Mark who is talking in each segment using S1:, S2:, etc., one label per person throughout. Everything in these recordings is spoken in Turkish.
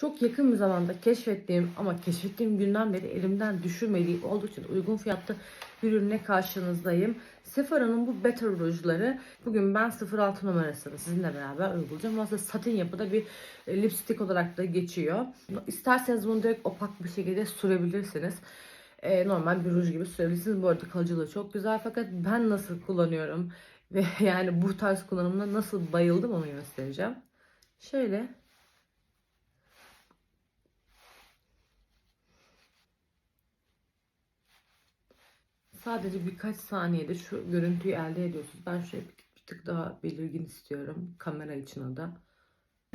S1: Çok yakın bir zamanda keşfettiğim ama keşfettiğim günden beri elimden düşürmediği oldukça da uygun fiyatlı bir ürüne karşınızdayım. Sephora'nın bu Better rujları bugün ben 06 numarasını sizinle beraber uygulayacağım. Aslında satin yapıda bir e, lipstick olarak da geçiyor. İsterseniz bunu direkt opak bir şekilde sürebilirsiniz. E, normal bir ruj gibi sürebilirsiniz. Bu arada kalıcılığı çok güzel fakat ben nasıl kullanıyorum ve yani bu tarz kullanımına nasıl bayıldım onu göstereceğim. Şöyle Sadece birkaç saniyede şu görüntüyü elde ediyorsunuz. Ben şöyle bir, tık daha belirgin istiyorum. Kamera için o da.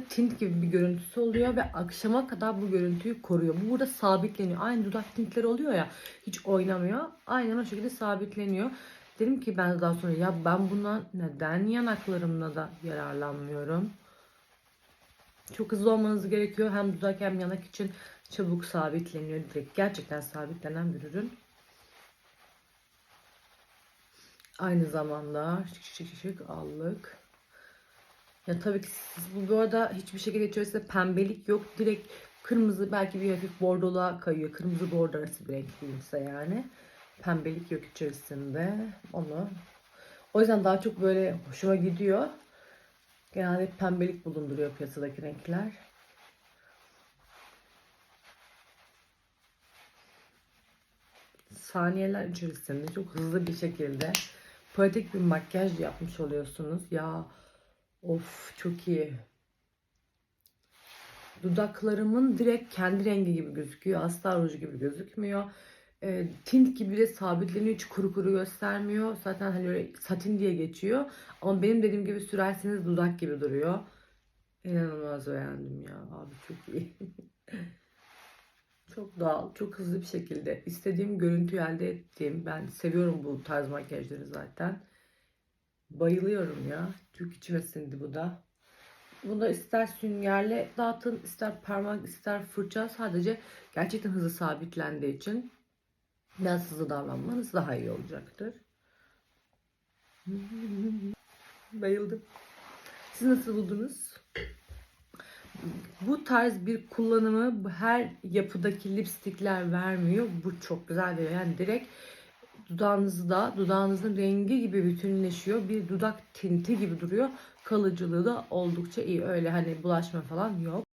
S1: Tint gibi bir görüntüsü oluyor ve akşama kadar bu görüntüyü koruyor. Bu burada sabitleniyor. Aynı dudak tintleri oluyor ya hiç oynamıyor. Aynen o şekilde sabitleniyor. Dedim ki ben daha sonra ya ben bundan neden yanaklarımla da yararlanmıyorum? Çok hızlı olmanız gerekiyor. Hem dudak hem yanak için çabuk sabitleniyor direkt. Gerçekten sabitlenen bir ürün. Aynı zamanda şık şık şık şık allık. Ya tabii ki siz bu, bu arada hiçbir şekilde içerisinde pembelik yok. Direkt kırmızı belki bir hafif bordoluğa kayıyor. Kırmızı bordo arası bir renk değilse yani. Pembelik yok içerisinde. Onu. O yüzden daha çok böyle hoşuma gidiyor. Genelde pembelik bulunduruyor piyasadaki renkler. Saniyeler içerisinde çok hızlı bir şekilde pratik bir makyaj yapmış oluyorsunuz. Ya of çok iyi. Dudaklarımın direkt kendi rengi gibi gözüküyor. Asla ruj gibi gözükmüyor. E, tint gibi de sabitleniyor. Hiç kuru kuru göstermiyor. Zaten hani öyle satin diye geçiyor. Ama benim dediğim gibi sürerseniz dudak gibi duruyor. İnanılmaz beğendim ya. Abi çok iyi. Çok doğal, çok hızlı bir şekilde istediğim görüntüyü elde ettiğim. Ben seviyorum bu tarz makyajları zaten. Bayılıyorum ya. Çok içime sindi bu da. Bunda ister süngerle dağıtın, ister parmak, ister fırça. Sadece gerçekten hızlı sabitlendiği için biraz hızlı davranmanız daha iyi olacaktır. Bayıldım. Siz nasıl buldunuz? Bu tarz bir kullanımı her yapıdaki lipstikler vermiyor. Bu çok güzel veriyor. Yani direkt dudağınızda dudağınızın rengi gibi bütünleşiyor. Bir dudak tinti gibi duruyor. Kalıcılığı da oldukça iyi. Öyle hani bulaşma falan yok.